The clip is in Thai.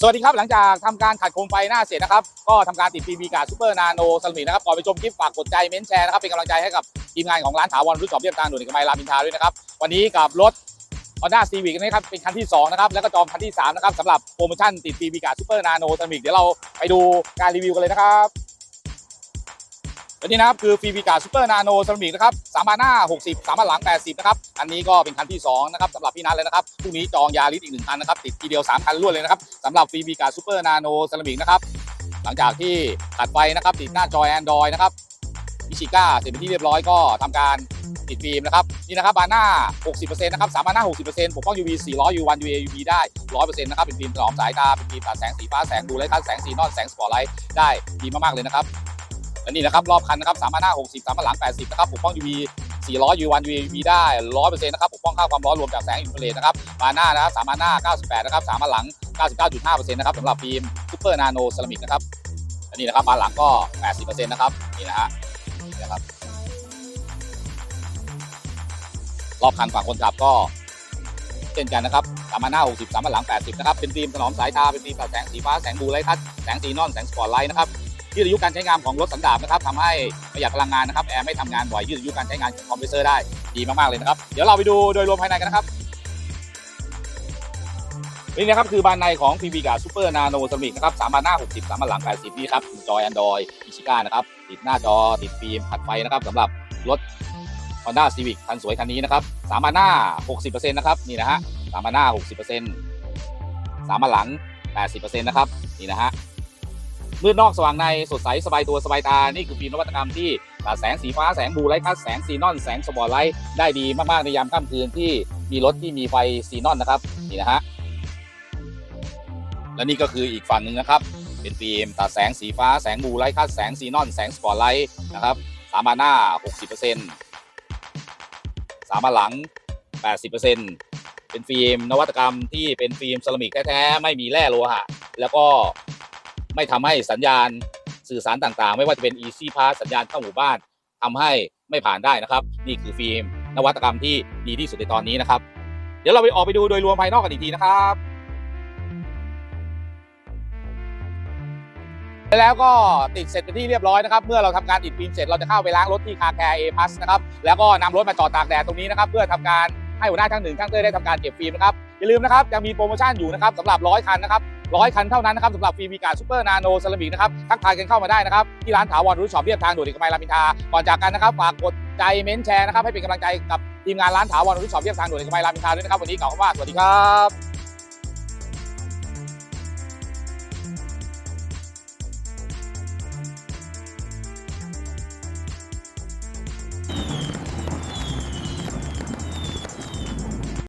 สวัสดีครับหลังจากทำการขัดโคมไฟหน้าเสร็จนะครับ ก็ทำการติด PV การซูเปอร์นาโนสลิมนะครับก่อนไปชมคลิปฝากกดใจเม้นแชร์นะครับเป็นกำลังใจให้กับทีมงานของร้านถาวรรุ่นสอบเรียบทางด่วนเอกมัยรามอินทราด้วยนะครับ วันนี้กับรถฮอนด้าซีวิกนะครับเป็นคันที่ 2 นะครับ แล้วก็จอมคันที่ 3 นะครับสำหรับโปรโมชั่นติด PV การซูเปอร์นาโนสลิมเดี๋ยวเราไปดูการรีวิวกันเลยนะครับ วันนี้นะครับคือ PV กาซูเปอร์นาโนสลิมนะครับสามพันหน้า60สามพันหลัง80นะครับอันนี้ก็เป็นคันที่2นะครับสำหรับพี่นัทเลยนะครับพรุ่งนี้จองยาริสอีกหนึ่งคันนะครับติดทีเดียว3คันรวดเลยนะครับสำหรับ PV กาซูเปอร์นาโนสลิมนะครับหลังจากที่ตัดไฟนะครับติดหน้าจอ Android นะครับอิชิก้าเสร็จเป็นที่เรียบร้อยก็ทำการติดฟิล์มนะครับนี่นะครับบานหน้า 60%นะครับสามบานหน้า 60%ปกป้อง UV 400 U1 UA UV ได้ 100%นะครับเป็นฟิล์มถนอมสายตาเป็นฟิล์มตัดแสงสีฟ้าแสงดูไลท์ทัศน์แสงสีนอนแสงสปอตไลท์ได้ดีมากๆเลยนะครับ และนี่นะครับรอบคันนะครับสามบานหน้า60สามบานหลัง80นะครับปกป้อง UV 400 U1 UA UV ได้100%นต์นะครับปกป้องค่าความร้อนรวมจากแสงอินฟราเรดนะครับบาหน้านะครับสามบานหน้า98นะครับสามบานหลัง99.5%นต์นะครับสำหรับฟิล์มซูเปอร์นาโนเซรามิกนะครับอันนี้นะครับบาหลังก็80%นต์นะครับนี่นะฮะนี่นะครับรอบคันฝั่งคนขับก็เช่นกันนะครับสามพันห้าหกสิบสามพันหลัง80นะครับเป็นฟิล์มถนอมสายตาเป็นฟิล์มตัดแสงสีฟ้าแสงบูไลท์ทัชแสงสีนอนแสงสปอตไลท์นะครับ ยืดอายุการใช้งานของรถสันดาปนะครับทำให้ประหยัดพลังงานนะครับแอร์ไม่ทำงานบ่อยยืดอายุการใช้งานของคอมเพรสเซอร์ได้ดีมากๆเลยนะครับเดี๋ยวเราไปดูโดยรวมภายในกันนะครับนี่นะครับคือบานในของ PV กับ Super Nano c e r a m i c นะครับ3บานหน้า 60 3บานหลัง 80 นี่ครับจอย Android อิชิก้านะครับ ติดหน้าจอ ติดฟิล์มผัดไฟนะครับสำหรับรถ Honda Civic คันสวยคันนี้นะครับ3บานหน้า 60%นะครับนี่นะฮะ3บานหน้า 60% 3บานหลัง 80%นะครับนี่นะฮะ มืดนอกสว่างในสดใสสบายตัวสบายตา นี่คือฟิล์มนวัตกรรมที่ตัดแสงสีฟ้าแสงบูไลท์ทัชแสงซีนอน แสงสปอตไลท์ได้ดีมากๆในยามค่ำคืนที่มีรถที่มีไฟซีนอนนะครับนี่นะฮะและนี่ก็คืออีกฝั่งหนึ่งนะครับ เป็นฟิล์มตัดแสงสีฟ้าแสงบูไลท์คัดแสงซีนอน แสงสปอตไลท์นะครับสามบานหน้า 60%สามบานหลัง 80%เป็นฟิล์มนวัตกรรมที่เป็นฟิล์มเซรามิกแท้ๆไม่มีแร่โลหะแล้วก็ ไม่ทำให้สัญญาณสื่อสารต่างๆ ไม่ว่าจะเป็น Easy Pass สัญญาณเข้าหมู่บ้านทำให้ไม่ผ่านได้นะครับ นี่คือฟิล์มนวัตกรรมที่ดีที่สุดในตอนนี้นะครับ เดี๋ยวเราไปออกไปดูโดยรวมภายนอกกันอีกทีนะครับแล้วก็ติดเสร็จเป็นที่เรียบร้อยนะครับ เมื่อเราทำการติดฟิล์มเสร็จเราจะเข้าไปล้างรถที่คาแคร์เอพัสนะครับแล้วก็นำรถมาจอดตากแดดตรงนี้นะครับ เพื่อทำการให้หัวหน้าช่างหนึ่งช่างเต้ได้ทำการเก็บฟิล์มนะครับอย่าลืมนะครับยังมีโปรโมชั่นอยู่นะครับสำหรับร้อยคันนะครับ ร้อยคันเท่านั้นนะครับสำหรับฟรีมวีการซูเปอร์นาโนเซรามิกนะครับทักทายกันเข้ามาได้นะครับที่ร้านถาวรรุ่ช็อปเรียบทางด่วนเอกมัยรามอินทราก่อนจากกันนะครับฝากกดใจเม้นแชร์นะครับให้เป็นกำลังใจกับทีมงานร้านถาวรรุ่ช็อปเรียบทางด่วนเอกมัยรามอินทราด้วยนะครับวันนี้กล่าวคำว่าสวัสดีครับ